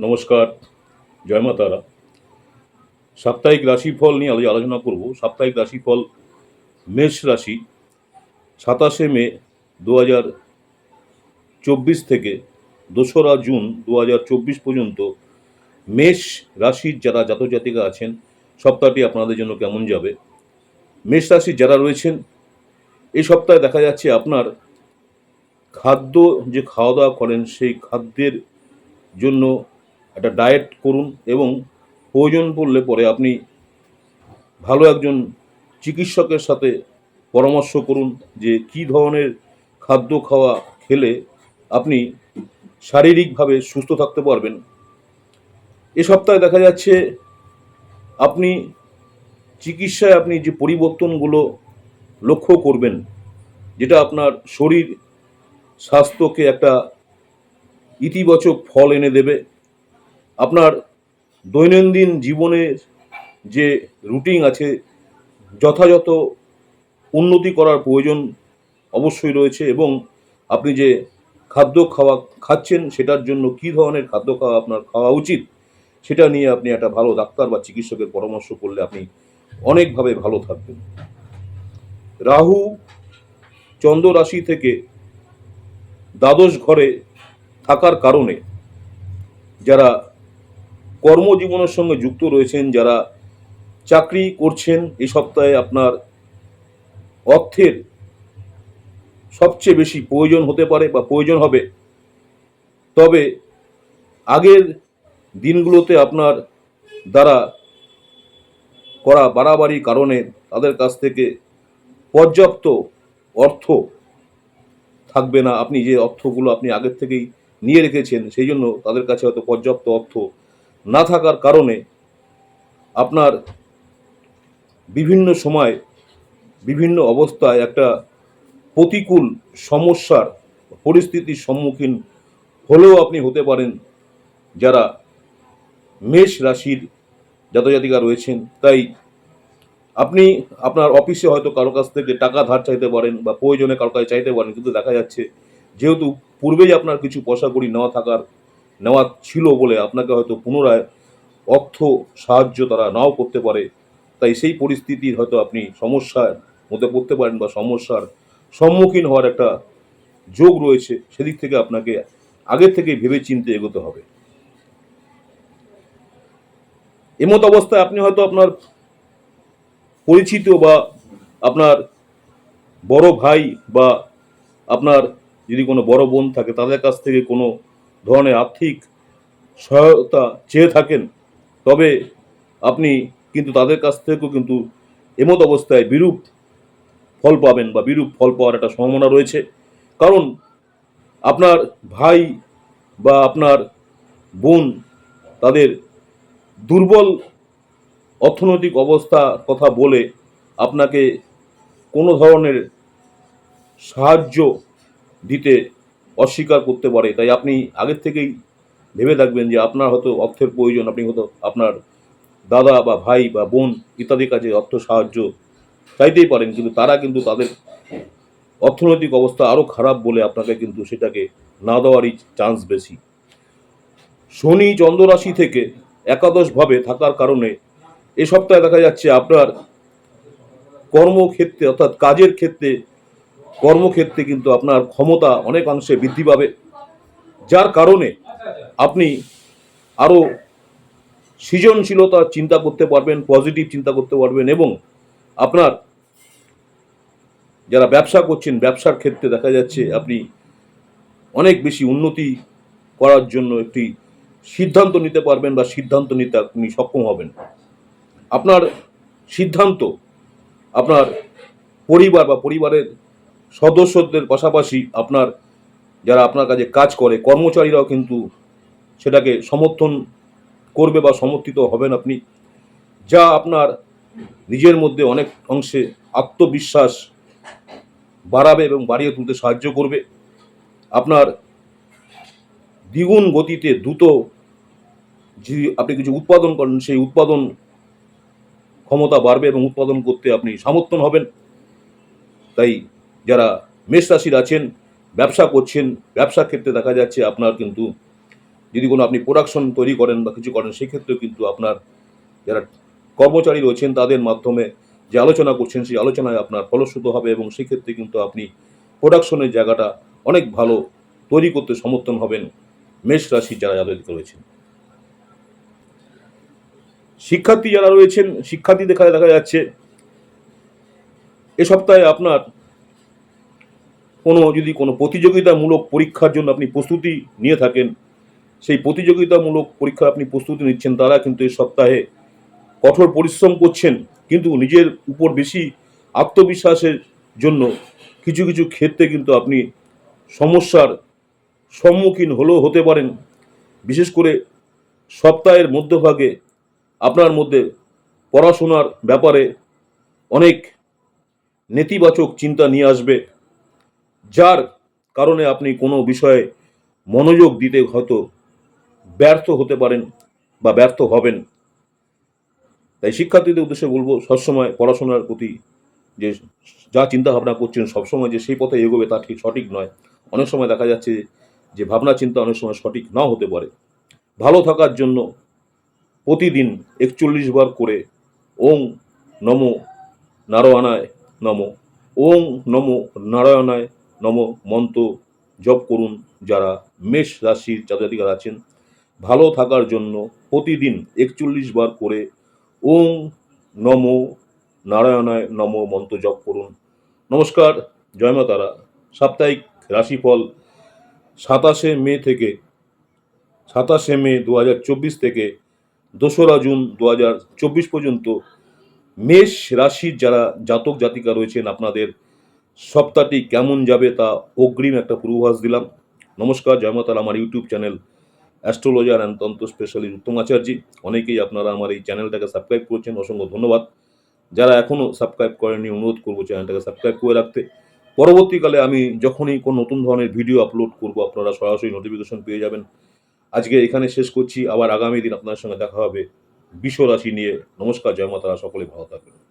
নমস্কার, জয় মা তারা। সাপ্তাহিক রাশিফল নিয়ে আলোচ- আলোচনা করব। সাপ্তাহিক রাশিফল মেষ রাশি, সাতাশে মে দু হাজার চব্বিশ থেকে দোসরা জুন দু হাজার চব্বিশ পর্যন্ত মেষ রাশির যারা জাতজাতিকা আছেন, সপ্তাহটি আপনাদের জন্য কেমন যাবে? মেষ রাশির যারা রয়েছেন, এই সপ্তাহে দেখা যাচ্ছে আপনার খাদ্য যে খাওয়া দাওয়া করেন, সেই খাদ্যের জন্য একটা ডায়েট করুন এবং প্রয়োজন পড়লে পরে আপনি ভালো একজন চিকিৎসকের সাথে পরামর্শ করুন যে কী ধরনের খাদ্য খাওয়া খেলে আপনি শারীরিকভাবে সুস্থ থাকতে পারবেন। এ সপ্তাহে দেখা যাচ্ছে আপনি চিকিৎসায় আপনি যে পরিবর্তনগুলো লক্ষ্য করবেন, যেটা আপনার শরীর স্বাস্থ্যকে একটা ইতিবাচক ফল এনে দেবে। আপনার দৈনন্দিন জীবনের যে রুটিন আছে, যথাযথ উন্নতি করার প্রয়োজন অবশ্যই রয়েছে এবং আপনি যে খাদ্য খাওয়া খাচ্ছেন সেটার জন্য কী ধরনের খাদ্য খাওয়া আপনার খাওয়া উচিত, সেটা নিয়ে আপনি একটা ভালো ডাক্তার বা চিকিৎসকের পরামর্শ করলে আপনি অনেকভাবে ভালো থাকবেন। রাহু চন্দ্র রাশি থেকে দ্বাদশ ঘরে থাকার কারণে যারা কর্মজীবনের সঙ্গে যুক্ত রয়েছেন, যারা চাকরি করছেন এই সপ্তাহে আপনার অর্থের সবচেয়ে বেশি প্রয়োজন হতে পারে বা প্রয়োজন হবে। তবে আগের দিনগুলোতে আপনার দ্বারা করা বাড়াবাড়ির কারণে তাদের কাছ থেকে পর্যাপ্ত অর্থ থাকবে না। আপনি যে অর্থগুলো আপনি আগের থেকেই নিয়ে রেখেছেন, সেই জন্য তাদের কাছে হয়তো পর্যাপ্ত অর্থ না থাকার কারণে আপনার বিভিন্ন সময় বিভিন্ন অবস্থায় একটা প্রতিকূল সমস্যার পরিস্থিতির সম্মুখীন হলেও আপনি হতে পারেন যারা মেষ রাশির জাতজাতিকা রয়েছেন। তাই আপনি আপনার অফিসে হয়তো কারও কাছ থেকে টাকা ধার চাইতে পারেন বা প্রয়োজনে কারও কাছে চাইতে পারেন, কিন্তু দেখা যাচ্ছে যেহেতু পূর্বেই আপনার কিছু পয়সা কড়ি নেওয়া থাকার নেওয়া ছিল বলে আপনাকে হয়তো পুনরায় অর্থ সাহায্য তারা নাও করতে পারে। তাই সেই পরিস্থিতির হয়তো আপনি সমস্যার মধ্যে পড়তে পারেন বা সমস্যার সম্মুখীন হওয়ার একটা যোগ রয়েছে। সেদিক থেকে আপনাকে আগের থেকে ভেবে চিন্তে এগোতে হবে। এমত অবস্থায় আপনি হয়তো আপনার পরিচিত বা আপনার বড় ভাই বা আপনার যদি কোনো বড় বোন থাকে, তাদের কাছ থেকে কোনো ধরনের আর্থিক সহায়তা চেয়ে থাকেন। তবে আপনি কিন্তু তাদের কাছ থেকেও কিন্তু এমত অবস্থায় বিরূপ ফল পাবেন বা বিরূপ ফল পাওয়ার একটা সম্ভাবনা রয়েছে। কারণ আপনার ভাই বা আপনার বোন তাদের দুর্বল অর্থনৈতিক অবস্থা কথা বলে আপনাকে কোনো ধরনের সাহায্য দিতে অস্বীকার করতে পারে। তাই আপনি আগের থেকেই ভেবে থাকবেন যে আপনার হয়তো অর্থের প্রয়োজন, আপনি হয়তো আপনার দাদা বা ভাই বা বোন ইত্যাদির কাছে অর্থ সাহায্য চাইতেই পারেন, কিন্তু তারা কিন্তু তাদের অর্থনৈতিক অবস্থা আরও খারাপ বলে আপনাকে কিন্তু সেটাকে না দেওয়ারই চান্স বেশি। শনি চন্দ্র রাশি থেকে একাদশভাবে থাকার কারণে এ সপ্তাহে দেখা যাচ্ছে আপনার কর্মক্ষেত্রে অর্থাৎ কাজের ক্ষেত্রে কর্মক্ষেত্রে কিন্তু আপনার ক্ষমতা অনেকাংশে বৃদ্ধি পাবে। যার কারণে আপনি আরও সৃজনশীলতা চিন্তা করতে পারবেন, পজিটিভ চিন্তা করতে পারবেন এবং আপনার যারা ব্যবসা করছেন, ব্যবসার ক্ষেত্রে দেখা যাচ্ছে আপনি অনেক বেশি উন্নতি করার জন্য একটি সিদ্ধান্ত নিতে পারবেন বা সিদ্ধান্ত নিতে আপনি সক্ষম হবেন। আপনার সিদ্ধান্ত, আপনার পরিবার বা পরিবারের সদস্যদের পাশাপাশি আপনার, যারা আপনার কাছে কাজ করে, কর্মচারীরাও কিন্তু সেটাকে সমর্থন করবে বা সমর্থিত হবেন আপনি, যা আপনার নিজের মধ্যে অনেক অংশে আত্মবিশ্বাস বাড়াবে এবং বাড়িয়ে তুলতে সাহায্য করবে। আপনার দ্বিগুণ গতিতে দ্রুত যদি আপনি কিছু উৎপাদন করেন, সেই উৎপাদন ক্ষমতা বাড়বে এবং উৎপাদন করতে আপনি সমর্থন হবেন। তাই যারা মেষ রাশির আছেন, ব্যবসা করছেন ব্যবসা ক্ষেত্রে দেখা যাচ্ছে আপনার কিন্তু যদি কোনো আপনি প্রোডাকশন তৈরি করেন বা কিছু করেন, সেক্ষেত্রেও কিন্তু আপনার যারা কর্মচারী রয়েছেন, তাদের মাধ্যমে যে আলোচনা করছেন, সেই আলোচনায় আপনার ফলশ্রুত হবে এবং সেক্ষেত্রে কিন্তু আপনি প্রোডাকশনের জায়গাটা অনেক ভালো তৈরি করতে সমর্থন হবেন মেষ রাশি যারা যাদের রয়েছেন। শিক্ষার্থী যারা রয়েছেন শিক্ষার্থী দেখা দেখা যাচ্ছে, এ সপ্তাহে আপনার কোনো যদি কোনো প্রতিযোগিতামূলক পরীক্ষার জন্য আপনি প্রস্তুতি নিয়ে থাকেন, সেই প্রতিযোগিতামূলক পরীক্ষা আপনি প্রস্তুতি নিচ্ছেন, তারা কিন্তু এই সপ্তাহে কঠোর পরিশ্রম করছেন, কিন্তু নিজের উপর বেশি আত্মবিশ্বাসের জন্য কিছু কিছু ক্ষেত্রে কিন্তু আপনি সমস্যার সম্মুখীন হলেও হতে পারেন। বিশেষ করে সপ্তাহের মধ্যভাগে আপনার মধ্যে পড়াশোনার ব্যাপারে অনেক নেতিবাচক চিন্তা নিয়ে আসবে। যার কারণে আপনি কোনো বিষয়ে মনোযোগ দিতে হয়তো ব্যর্থ হতে পারেন বা ব্যর্থ হবেন। তাই শিক্ষার্থীদের উদ্দেশ্যে বলব, সবসময় পড়াশোনার প্রতি যে যা চিন্তা ভাবনা করছেন, সবসময় যে সেই পথে এগোবে তা ঠিক সঠিক নয়। অনেক সময় দেখা যাচ্ছে যে ভাবনা চিন্তা অনেক সময় সঠিক নাও হতে পারে। ভালো থাকার জন্য প্রতিদিন একচল্লিশ বার করে ওং নম নারায়ণায় নম। ওং নম নারায়ণায় নম মন্ত্র জপ করুন যারা মেষ রাশির জাতজাতিকার আছেন। ভালো থাকার জন্য প্রতিদিন একচল্লিশ বার করে ওং নম নারায়ণায় নম মন্ত্র জপ করুন। নমস্কার, জয় মা তারা। সাপ্তাহিক রাশিফল সাতাশে মে থেকে সাতাশে মে দু হাজার চব্বিশ থেকে দোসরা জুন দু হাজার চব্বিশ পর্যন্ত মেষ রাশির যারা জাতক জাতিকা রয়েছেন আপনাদের সপ্তাহটি কেমন যাবে তা অগ্রিম একটা পূর্বাভাস দিলাম। নমস্কার জয়মাতাল আমার YouTube channel astrologer and tantra specialist Uttam Acharya. অনেকেই আপনারা আমার এই চ্যানেলটাকে সাবস্ক্রাইব করেছেন, অসংখ্য ধন্যবাদ। যারা এখনও সাবস্ক্রাইব করেননি, অনুরোধ করব চ্যানেলটাকে সাবস্ক্রাইব করে রাখতে। পরবর্তীকালে আমি যখনই কোনো নতুন ধরনের ভিডিও আপলোড করব, আপনারা সরাসরি নোটিফিকেশন পেয়ে যাবেন। আজকে এখানে শেষ করছি, আবার আগামী দিন আপনার সঙ্গে দেখা হবে বিশ্ব রাশি নিয়ে। নমস্কার, জয় মাতারা, সকলে ভালো থাকবেন।